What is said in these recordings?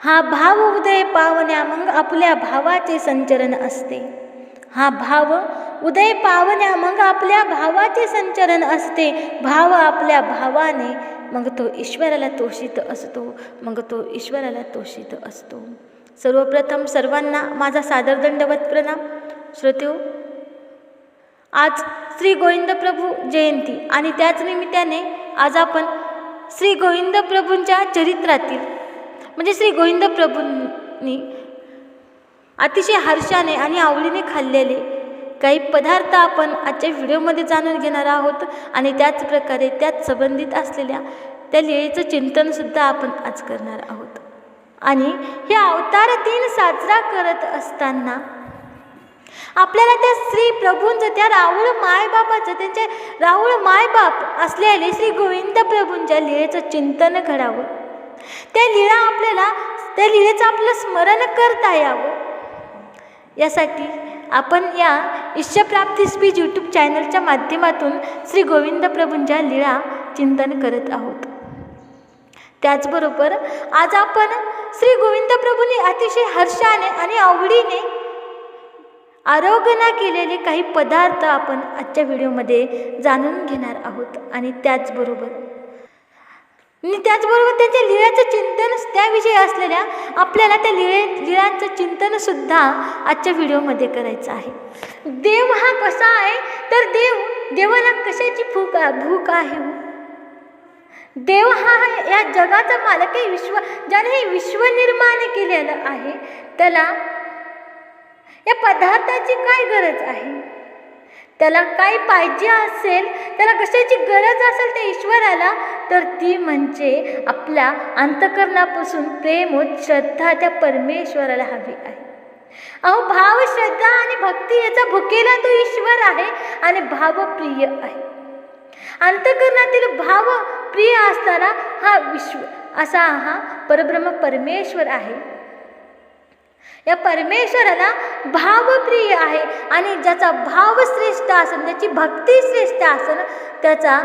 हा भाव उदय पावण्या मग आपल्या भावाचे संचरण असते. हा भाव उदय पावण्या मग आपल्या भावाचे संचरण असते. भाव आपल्या भावाने मग तो ईश्वराला तोषित असतो. मग तो ईश्वराला तोषित असतो. सर्वप्रथम सर्वांना माझा सादर दंडवत प्रणाम. श्रोत्यो आज श्री गोविंद प्रभू जयंती आणि त्याच निमित्ताने आज आपण श्री गोविंद प्रभूंच्या चरित्रातील म्हणजे श्री गोविंद प्रभूंनी अतिशय हर्षाने आणि आवडीने खाल्लेले काही पदार्थ आपण आजच्या व्हिडिओमध्ये जाणून घेणार आहोत आणि त्याच प्रकारे त्यात संबंधित असलेल्या त्या लिळेचं चिंतनसुद्धा आपण आज करणार आहोत. आणि हे अवतार दिन साजरा करत असताना आपल्याला त्या श्री प्रभूंचं त्या राहुळ मायबापाचं त्यांचे राहुळ मायबाप असलेले श्री गोविंद प्रभूंच्या लिळेचं चिंतन घडावं. त्या लीळा आपल्याला त्या लीळेचं आपलं स्मरण करता यावं. यासाठी आपण या ईश्वप्राप्ती स्पीच यूट्यूब चॅनलच्या माध्यमातून श्री गोविंद प्रभूंच्या लीळा चिंतन करत आहोत. त्याचबरोबर आज आपण श्री गोविंद प्रभूंनी अतिशय हर्षाने आणि आवडीने आरोग्यना केलेले काही पदार्थ आपण आजच्या व्हिडिओमध्ये जाणून घेणार आहोत आणि त्याचबरोबर आणि त्याचबरोबर त्यांच्या लिळ्याचं चिंतन त्याविषयी असलेल्या आपल्याला त्या लिळे लिळांचं चिंतनसुद्धा आजच्या व्हिडिओमध्ये करायचं आहे. देव हा कसा आहे? तर देव देवाला कशाची भूक भूक आहे हो? देव हा या जगाचा मालक आहे विश्व ज्याने हे विश्व निर्माण केलेलं आहे. त्याला या पदार्थाची काय गरज आहे? त्याला काय पाहिजे असेल त्याला कशाची गरज असेल त्या ईश्वराला तर ती म्हणजे आपल्या अंतकरणापासून प्रेम व श्रद्धा त्या परमेश्वराला हवी आहे. अहो भाव श्रद्धा आणि भक्ती याचा भुकेला तो ईश्वर आहे आणि भावप्रिय आहे. अंतकरणातील भाव प्रिय असताना हा विश्व असा हा परब्रह्म परमेश्वर आहे. या परमेश्वराला भावप्रिय आहे आणि ज्याचा भाव श्रेष्ठ असेल ज्याची भक्ती श्रेष्ठ असेल त्याचा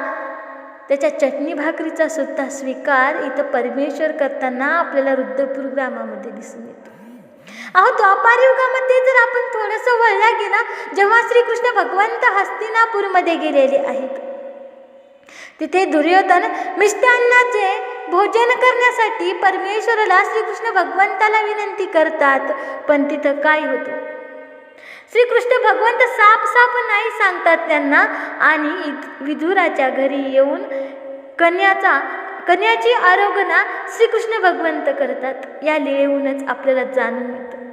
त्याच्या चटणी भाकरीचा सुद्धा स्वीकार इथं परमेश्वर करताना आपल्याला रुद्रपूर ग्रामामध्ये दिसून येतो. अहो द्वापार युगामध्ये जर आपण थोडंसं वळला गेला जेव्हा श्रीकृष्ण भगवंत हस्तिनापूरमध्ये गेलेले आहेत तिथे दुर्योधन मिष्टान्नाचे भोजन करण्यासाठी परमेश्वराला श्रीकृष्ण भगवंताला विनंती करतात. पण तिथं काय होतं? श्रीकृष्ण भगवंत साप साप नाही सांगतात त्यांना. आणि विधुराच्या घरी येऊन कन्याचा कन्याची आरोगना श्रीकृष्ण भगवंत करतात. या लिळेहूनच आपल्याला जाणून मिळतं.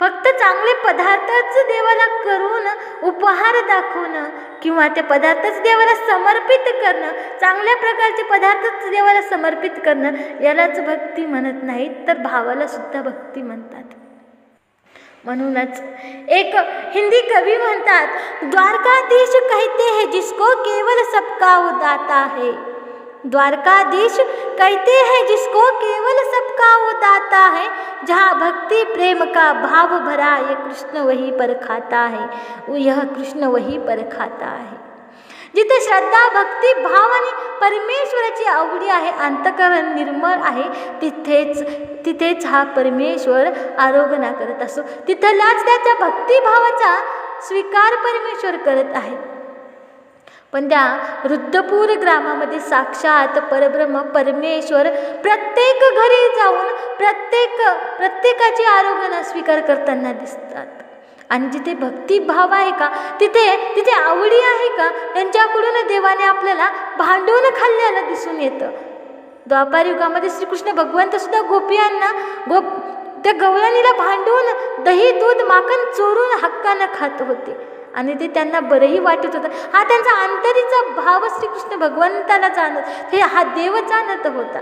फक्त चांगले पदार्थच देवाला करून उपहार दाखवणं किंवा ते पदार्थच देवाला समर्पित करणं चांगल्या प्रकारचे पदार्थच देवाला समर्पित करणं यालाच भक्ती म्हणत नाहीत तर भावाला सुद्धा भक्ती म्हणतात. म्हणूनच एक हिंदी कवी म्हणतात द्वारकाधीश कहते हे जिसको केवल सबका उदाता है. द्वारकाधीश कहते हैं जिसको केवल सबका वो दाता है जहाँ भक्ति प्रेम का भाव भरा ये कृष्ण वही पर खाता है यह कृष्ण वही पर खाता है। जिथे श्रद्धा भक्ती भाव आणि परमेश्वराची आवडी आहे अंतकरण निर्मळ आहे तिथेच तिथेच हा परमेश्वर आरोगना करत असो। तिथलाच त्याच्या भक्तिभावाचा स्वीकार परमेश्वर करत आहे। पण त्या रुद्धपूर ग्रामामध्ये साक्षात परब्रह्म परमेश्वर प्रत्येक घरी जाऊन प्रत्येक प्रत्येकाची आरोग्याला स्वीकार करताना दिसतात. आणि जिथे भक्तिभाव आहे का तिथे तिथे आवडी आहे का त्यांच्याकडून देवाने आपल्याला भांडून खाल्ल्याला दिसून येतं. द्वापार युगामध्ये श्रीकृष्ण भगवंतसुद्धा गोपियांना गोप त्या गवळणीला भांडवून दही दूध माखन चोरून हक्कानं खात होते. आणि ते त्यांना बरंही वाटत होतं. हा त्यांचा आंतरीचा भाव श्रीकृष्ण भगवंताला जाणत हे हा देव जाणत होता.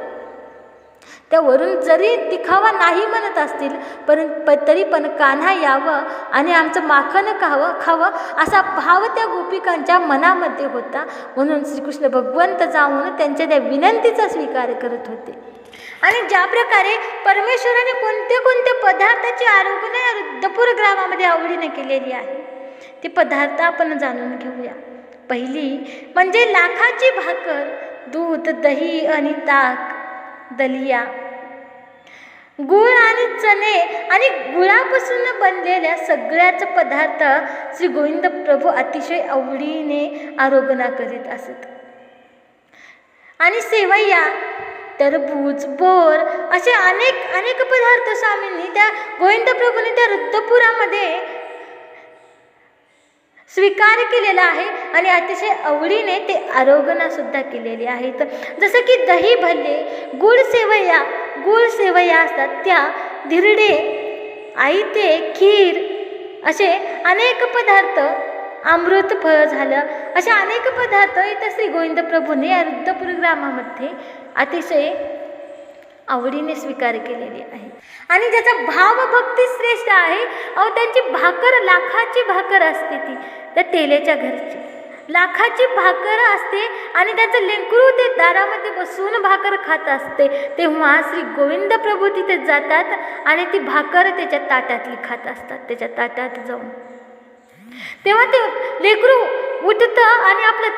त्यावरून जरी दिखावा नाही म्हणत असतील परंतु तरी पण कान्हा यावं आणि आमचं माखन खावं खावं असा भाव त्या गोपिकांच्या मनामध्ये होता. म्हणून श्रीकृष्ण भगवंत जाऊन त्यांच्या त्या विनंतीचा स्वीकार करत होते. आणि ज्या प्रकारे परमेश्वराने कोणते कोणते पदार्थाची आरोग्य दपूर ग्रामामध्ये आवडीने केलेली आहे ते पदार्थ आपण जाणून घेऊया. पहिली म्हणजे लाखाची भाकर दूध दही आणि ताक दलिया. गुळ आणि चणे आणि गुळापासून बनलेल्या सगळ्याच पदार्थ श्री गोविंद प्रभू अतिशय आवडीने आरोगना करीत असत. आणि सेवैया टरबूज बोर असे अनेक अनेक पदार्थ स्वामींनी त्या गोविंद प्रभूंनी त्या रुद्रपुरामध्ये स्वीकार केलेला आहे आणि अतिशय आवडीने ते आरोगणासुद्धा केलेली आहेत. जसं की दही भल्ले गुळ सेवया गुळ सेवया असतात. त्या धिरडे आईते खीर असे अनेक पदार्थ अमृत फळ झालं. असे अनेक पदार्थ इथं श्री गोविंद प्रभूने या रुद्रपूर ग्रामामध्ये अतिशय आवडीने स्वीकार केलेली आहे. आणि ज्याचा भाव भक्ती श्रेष्ठ आहे अहो त्यांची भाकर लाखाची भाकर असते ती. त्या तेलेच्या घरची. लाखाची भाकर असते आणि त्याचं लेंकरू ते दारामध्ये बसून भाकर खात असते. तेव्हा श्री गोविंद प्रभू तिथे जातात आणि ती भाकर त्याच्या ताटातली खात असतात त्याच्या ताटात जाऊन. तेव्हा ते लेकरू उठतं आणि आपलं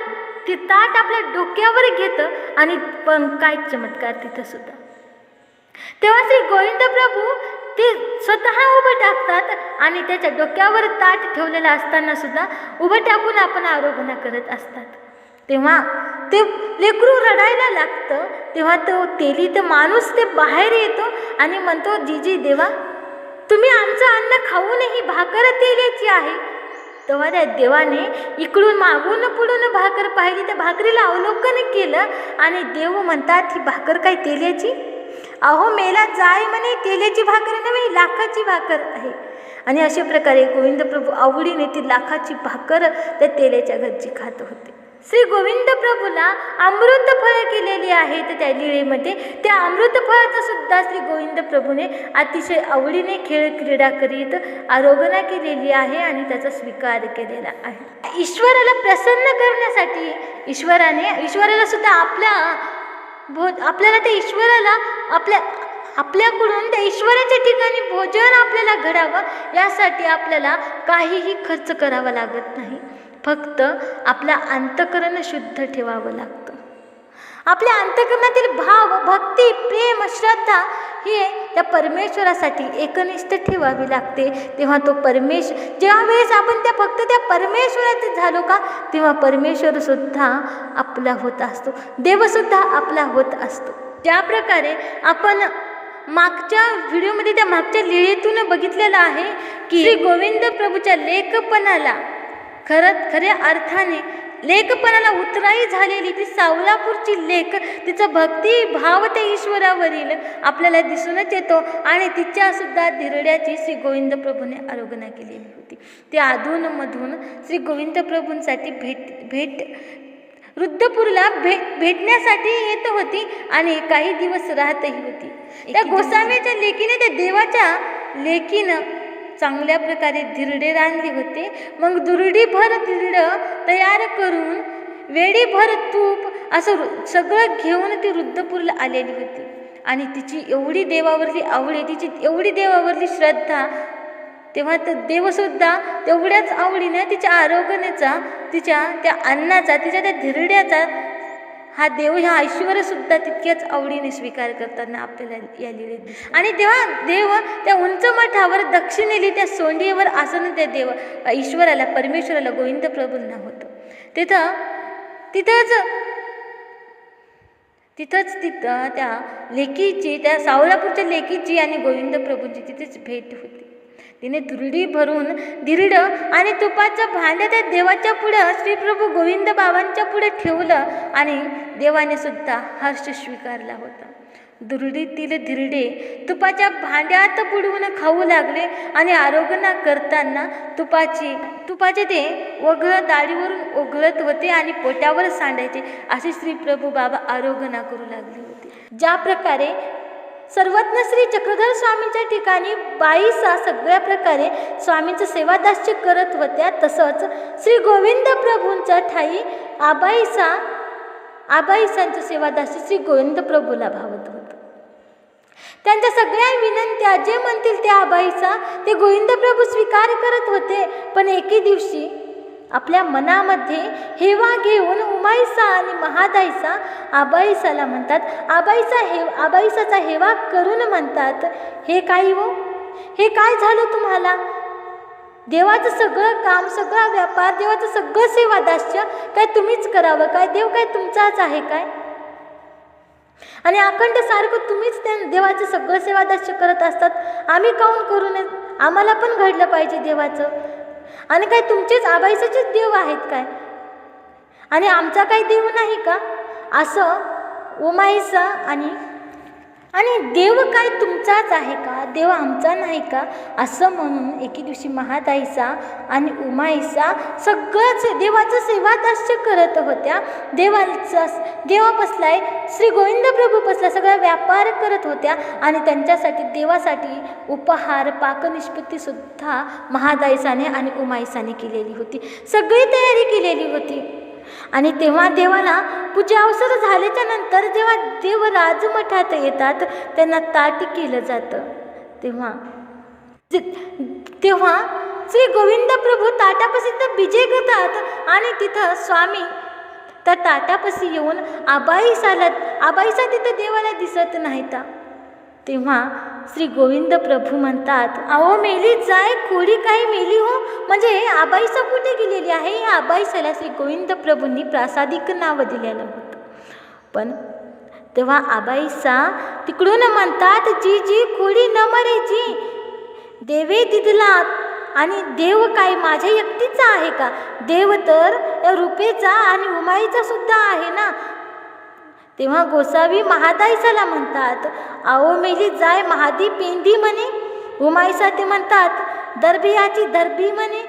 ते ताट आपल्या डोक्यावर घेतं आणि पण काय चमत्कार तिथं सुद्धा. तेव्हा श्री गोविंद प्रभू ते स्वतः उभं टाकतात आणि त्याच्या डोक्यावर ताट ठेवलेलं असताना सुद्धा उभं टाकून आपण आरोग्य करत असतात. तेव्हा ते लेकरू रडायला लागतं. तेव्हा तो तेली तर माणूस ते बाहेर येतो आणि म्हणतो जीजी देवा तुम्ही आमचं अन्न खाऊनही भाकर तेलाची आहे. तेव्हा त्या देवाने इकडून मागून पुढून भाकर पाहिली. त्या भाकरीला अवलोकन केलं आणि देव म्हणतात ही भाकर काय तेल्याची अहो मेला जाय म्हणे तेल्याची भाकर नव्हे लाखाची भाकर आहे. आणि अशा प्रकारे गोविंद प्रभू आवडीने ती लाखाची भाकर त्या तेल्याच्या घरची खात होते. श्री गोविंद प्रभूला अमृत फळं केलेली आहेत त्या लिळेमध्ये. त्या अमृत फळाचा सुद्धा श्री गोविंद प्रभूने अतिशय आवडीने खेळ क्रीडा करीत आरोगणा केलेली आहे आणि त्याचा स्वीकार केलेला आहे. ईश्वराला प्रसन्न करण्यासाठी ईश्वराने ईश्वराला सुद्धा आपल्या भो आपल्याला त्या ईश्वराला आपल्या आपल्याकडून त्या ईश्वराच्या ठिकाणी भोजन आपल्याला घडावं यासाठी आपल्याला काहीही खर्च करावा लागत नाही. फक्त आपलं अंतकरण शुद्ध ठेवावं लागतं. आपल्या अंतकरणातील भाव भक्ती प्रेम श्रद्धा हे त्या परमेश्वरासाठी एकनिष्ठ ठेवावी लागते. तेव्हा तो परमेश जेव्हा वेळेस आपण त्या फक्त त्या परमेश्वरात झालो का तेव्हा परमेश्वरसुद्धा आपला होत असतो. देवसुद्धा आपला होत असतो. ज्या प्रकारे आपण मागच्या व्हिडिओमध्ये त्या मागच्या लिळेतून बघितलेलं आहे की श्री गोविंद प्रभूच्या लेखपणाला खरं खऱ्या अर्थाने लेखपणाला उतराई झालेली ती सावलापूरची लेख तिचा भक्ती भाव त्या ईश्वरावरील. आपल्याला दिसूनच येतो आणि तिच्यासुद्धा धिरड्याची श्री गोविंद प्रभूने आरोगणा केलेली होती. ती अधूनमधून श्री गोविंद प्रभूंसाठी भेट भेट रुद्रपूरला भे भेटण्यासाठी येत होती आणि काही दिवस राहतही होती. त्या गोसाव्याच्या लेकीने त्या देवाच्या लेकीनं चांगल्या प्रकारे धिरडे रांधले होते. मग दुरडीभर धिरडं तयार करून वेळीभर तूप असं रु- सगळं घेऊन ती वृद्धपूरला आलेली होती. आणि तिची एवढी देवावरली आवडी तिची एवढी देवावरली श्रद्धा तेव्हा तर देवसुद्धा तेवढ्याच आवडीने तिच्या आरोग्याचा तिच्या त्या अन्नाचा तिच्या त्या धिरड्याचा हा देव ह्या ऐश्वर्यसुद्धा तितक्याच आवडीने स्वीकार करताना आपल्याला या लिहिलेत आणि तेव्हा देव त्या उंच मठावर दक्षिणेली त्या सोंडीवर आसन त्या देव ईश्वराला परमेश्वराला गोविंद प्रभूंना होतं. तिथं तिथंच तिथंच तिथं त्या लेकीची त्या सावलापूरच्या लेकीची आणि गोविंद प्रभूंची तिथेच भेट होती. तिने दुरडी भरून दिरड आणि तुपाचं भांडं त्या देवाच्या पुढं श्रीप्रभू गोविंद बाबांच्या पुढे ठेवलं आणि देवाने सुद्धा हर्ष स्वीकारला होता. दुरडीतील धिरडे तुपाच्या भांड्यात बुडवून खाऊ लागले आणि आरोग्यना करताना तुपाची तुपाचे ते ओघळ दाढीवरून ओघळत होते आणि पोटावर सांडायचे असे श्रीप्रभू बाबा आरोग्यना करू लागले होते. ज्या प्रकारे सर्वज्ञ श्री चक्रधर स्वामींच्या ठिकाणी बाईसा सगळ्या प्रकारे स्वामींचं सेवादास्य करत होत्या. तसंच श्री गोविंद प्रभूंच्या ठाई आबाईसा आबाईसांचं सेवादास्य श्री गोविंद प्रभूला भावत होतं. त्यांच्या सगळ्या विनंत्या जे म्हणतील त्या आबाईचा ते गोविंद प्रभू स्वीकार करत होते. पण एके दिवशी आपल्या मनामध्ये हेवा घेऊन उमाईसा आणि महादाईचा आबाईसाला म्हणतात आबाईचा हे आबाईसाचा हेवा करून म्हणतात. हे काही हो? हे काय झालं तुम्हाला? देवाचं सगळं काम सगळा व्यापार देवाचं सगळं सेवा दास्य काय तुम्हीच करावं? काय देव काय तुमचाच आहे काय? आणि अखंड सारखं तुम्हीच त्या देवाचं सगळं सेवा दास्य करत असतात. आम्ही काऊन करू नये? आम्हाला पण घडलं पाहिजे देवाचं. आणि काय तुमचेच आबाईसाचेच देव आहेत काय? आणि आमचा काही देव नाही का? असं उमाईसा आणि आणि देव काय तुमचाच आहे का? देव आमचा नाही का? असं म्हणून एके दिवशी महाताईचा आणि उमाईसा सगळंच देवाचं सेवादास्य करत होत्या. देवाचा देवा बसलाय श्री गोविंद प्रभू बसला सगळा व्यापार करत होत्या आणि त्यांच्यासाठी देवासाठी उपहार पाकनिष्पत्तीसुद्धा महादाईसाने आणि उमाईसाने केलेली होती. सगळी तयारी केलेली होती. आणि तेव्हा देवाला पूजा अवसर झाल्याच्यानंतर जेव्हा देव राजमठात येतात त्यांना ताट केलं जातं. तेव्हा तेव्हा श्री गोविंद प्रभू ताटापासून तर विजय करतात आणि तिथं स्वामी त्या ताटापाशी येऊन आबाईसाला आबाईसा तिथं देवाला दिसत नाहीत. तेव्हा श्री गोविंद प्रभू म्हणतात अहो मेली जाय खोडी काही मेली हो. म्हणजे आबाईसा कुठे गेलेली आहे? या आबाईसाला श्री गोविंद प्रभूंनी प्रासादिक नाव दिलेलं होतं. पण तेव्हा आबाईसा तिकडून म्हणतात जी जी कोळी न मरे जी देवे दिदला आणि देव काय माझ्या एकटीचा आहे का? देव तर या रुपेचा आणि उमाईचा सुद्धा आहे ना? तेव्हा गोसावी महादाईसाला म्हणतात आओ मेली जाय महादी पेंदी म्हणे उमाईसा ते म्हणतात दरबियाची दरबी म्हणे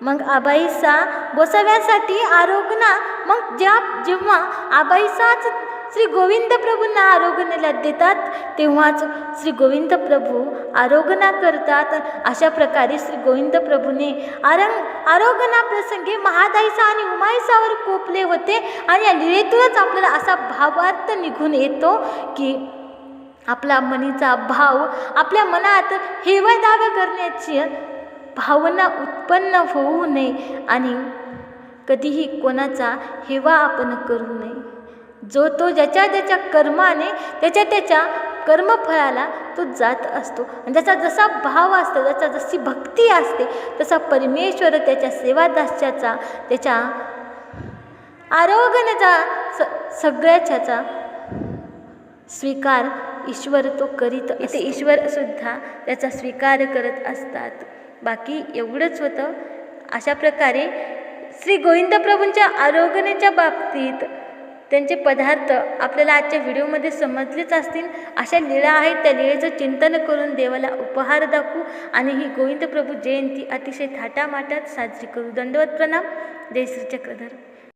मग आबाईसा गोसाव्यासाठी आरोग्यना मग ज्या जेव्हा आबाईसाच श्री गोविंद प्रभूंना आरोग्यला देतात तेव्हाच श्री गोविंद प्रभू आरोगना करतात. अशा प्रकारे श्री गोविंद प्रभूने आरंग आरोगना प्रसंगी महादाईसा आणि उमाईसावर कोपले होते आणि या लिळेतूनच आपल्याला असा भावार्थ निघून येतो की आपला मनीचा भाव आपल्या मनात हेवा दावा करण्याची भावना उत्पन्न होऊ नये आणि कधीही कोणाचा हेवा आपण करू नये. जो तो ज्याच्या ज्याच्या कर्माने त्याच्या त्याच्या कर्मफळाला तो जात असतो. आणि त्याचा जसा भाव असतो त्याचा जशी भक्ती असते तसा परमेश्वर त्याच्या सेवादास्याचा त्याच्या आरोग्याचा स सगळ्याच्याचा स्वीकार ईश्वर तो करीत इथे ईश्वर सुद्धा त्याचा स्वीकार करत असतात. बाकी एवढंच होतं. अशा प्रकारे श्री गोविंद प्रभूंच्या आरोग्याच्या बाबतीत त्यांचे पदार्थ आपल्याला आजच्या व्हिडिओमध्ये समजलेच असतील. अशा लीळा आहेत त्या लीळेचं चिंतन करून देवाला उपहार दाखवू आणि ही गोविंद प्रभू जयंती अतिशय थाटामाटात साजरी करू. दंडवत प्रणाम. जय श्री चक्रधर.